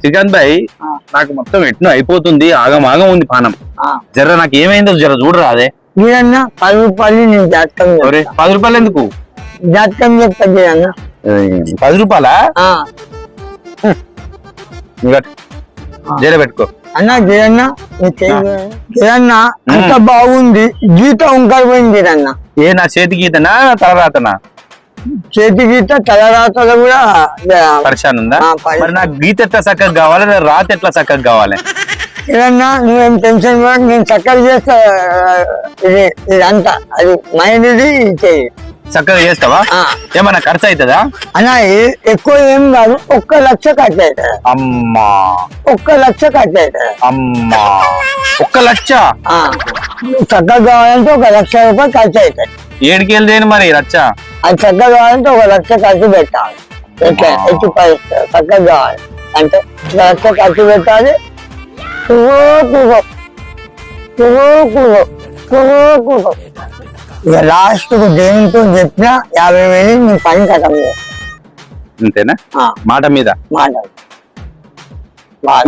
శ్రీకాంత్ భాయ్. నాకు మొత్తం ఎట్నో అయిపోతుంది ఆగం ఆగం ఉంది పానం. జర నాకు ఏమైందో జర చూడరా అదే. మీరన్నా పది రూపాయలు నేను జాతకం. ఒరే, పది రూపాయలు ఎందుకు? జాతకం చెప్తా అన్న పది రూపాయలా? నువ్వు కట్టు. జర పెట్టుకో. అన్న గిరన్న అంత బాగుంది గీత ఉంకర పోయింది గిరన్న ఏ నా చేతి గీతనా తలరాతనా? చేతి గీత తలరాతలు కూడా ఆ, పరిశాన్ ఉందా? మరి నాకు గీత ఎట్లా చక్కగా కావాలి రాత ఎట్లా చక్కగా కావాలి? గిరన్న నువ్వేం టెన్షన్ పడకు, నేను చక్కర చేస్తా ఇది ఇదంతా. అది మైండ్ ఇది చెయ్యి. చక్కగా చేస్తావా. ఏమన్నా ఖర్చు అవుతుందా అన్న ఎక్కువ ఏం కాదు ఒక్క లక్ష ఖర్చు అవుతుంది అమ్మా. ఒక్క లక్ష ఖర్చు అవుతుంది అమ్మా. ఒక్క లక్ష? చక్కగా కావాలంటే ఒక లక్ష రూపాయలు ఖర్చు అవుతాయి. ఏడికి వెళ్దేని మరి లక్ష? అది చక్కగా కావాలంటే ఒక లక్ష ఖర్చు పెట్టాలి. ఎట్లా ఎట్టి పరిస్థితి చక్కగా కావాలి. అంటే ఒక లక్ష ఖర్చు పెట్టాలి. ఇక లాస్ట్ దేనితో చెప్పినా యాభై వేలు నీ పని కథం అంతేనా? మాట మీద? మాట.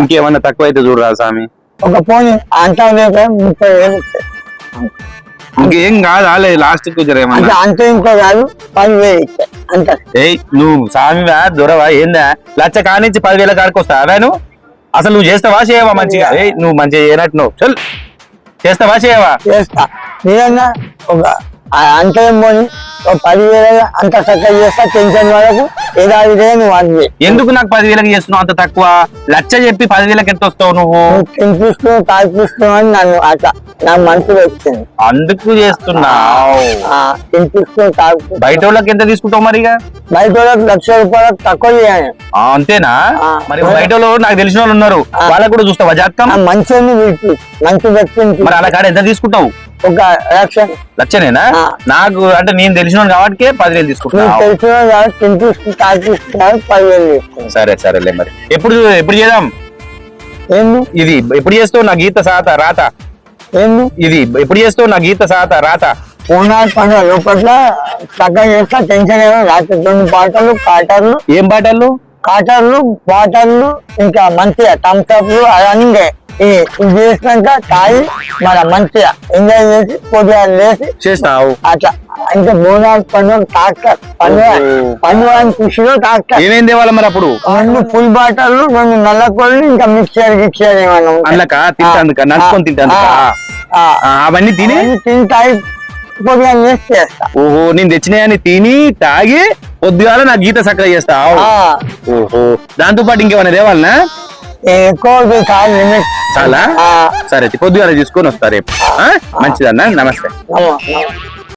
ఇంకేమన్నా తక్కువ అయితే చూడరా స్వామి. ఒక పోనీ అంతా ముప్పై వేలు ఇస్తాయి ఇంకేం కాదు ఆలే లాస్ట్ అంటే అంత ఇంత కాదు పది వేలు ఇస్తాయి అంత. ఏయ్ నువ్వు స్వామివా దొరవా ఏందా? లచ్చ కానించి పదివేల కాడికి వస్తావా నువ్వు? అసలు నువ్వు చేస్తావా చేయవా మంచిగా? ఏయ్. నువ్వు మంచిగా చేయనట్టు నువ్వు చల్. చేస్తావా చేయవా? చేస్తా. నేనన్నా ఒక ఆ అంత ఏం పోనీ? ఒక పదివేల అంత చక్కగా చేస్తా టెన్షన్ అంది ఎందుకు నాకు పదివేలకు చేస్తున్నావు అంత తక్కువ? లచ్చ చెప్పి పదివేలకు ఎంత వస్తావు నువ్వు? తినిపిస్తున్నావు తాగిపిస్తున్నావు అని నన్ను అట్లా నా మనసులో వచ్చింది అందుకు చేస్తున్నావు. తినిపిస్తున్నావు బయట వాళ్ళకి ఎంత తీసుకుంటావు మరిగా బయట వాళ్ళకి లక్ష రూపాయలకు తక్కువ చేయాలి. అంతేనా. మరి బయట వాళ్ళు నాకు తెలిసిన వాళ్ళు ఉన్నారు. వాళ్ళకు కూడా చూస్తావా జాతకం? పిలిపి మంచి వ్యక్తిని మరి అలా కాడ ఎంత తీసుకుంటావు? ఒక లక్ష లచ్చనేనా? ఆ. నాకు అంటే నేను తెలిసిన కాబట్టి పదివేలు తీసుకున్నావు సరే సరేలే మరి. ఎప్పుడు ఎప్పుడు చేద్దాం? ఇది ఎప్పుడు చేస్తావు? నా గీత సాత రాత. ఏంది? ఇది ఎప్పుడు చేస్తావు? నా గీత సాత రాత. పూనాడు పండుగ లోపల చక్కగా చేస్తా టెన్షన్ ఏమో రాత్రి రెండు బాటలు కాటర్లు ఏం పాటలు కాటర్లు బాటర్లు ఇంకా మంచిగా థమ్స్అప్లు అవన్నీ ఇది చేసినాక తాగి మన మంచిగా ఎంజాయ్ చేసి పొద్దుగా లేసి చేస్తావు. అట్లా. ఇంకా బోనాలు పండుగ ట్రాక్టర్ పండుగ పండుగ అని ఖుషిలో ట్రాక్టర్ ఏమేం తేవాలి మరి అప్పుడు? రెండు ఫుల్ బాటలు రెండు నల్ల కోళ్ళు ఇంకా మిక్చర్ గిక్చర్ ఏమన్నా. అందులక తింటాందుక? నడుచుకొని ఆ, అవన్నీ తిని? తిని తాగి పొద్దుగా లేసి చేస్తా. ఓహో నేను తెచ్చినాయని తిని తాగి పొద్దుగాల నా గీత చక్కగా చేస్తావు. ఆ, ఓహో. దాంతో పాటు ఇంకేమైనా తేవాలనా? ఎక్కువ కాదు లిమిట్ చాలా? సరే అయితే పొద్దుగాల తీసుకొని వస్తా రేపు? మంచిదన్నా? నమస్తే. నమో, నమో.